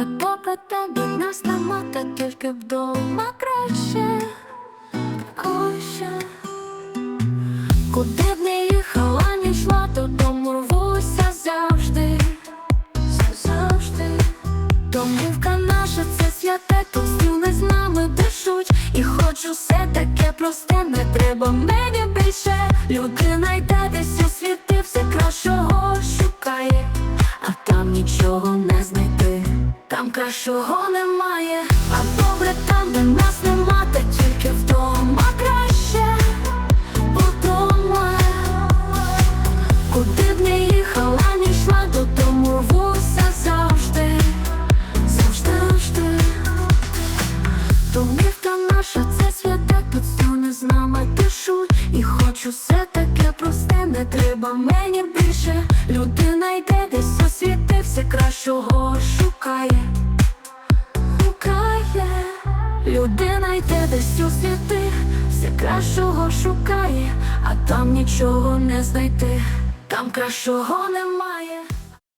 А попри тебе нас нема, та тільки вдома краще. Ой, ще. Куди б не їхала, не йшла, додому рвуся завжди, завжди. Домівка наша це святе, тут стіни з нами дишуть. І хоч усе таке просте, не треба мені більше. Людина йде десь у світи, все кращого шукає, а там нічого не знайти, там кращого немає, а добре там, де нас нема, та тільки вдома краще, вдома. Куди б не їхала, не йшла, додому рвуся завжди, завжди, завжди. Домівка наша, це святе, тут стіни з нами дишуть І хоч усе таке просте, не треба мені більше Людина йде десь у світи, все кращого шукає Шукає Людина йде десь у світи, все кращого шукає, а там нічого не знайти, там кращого немає.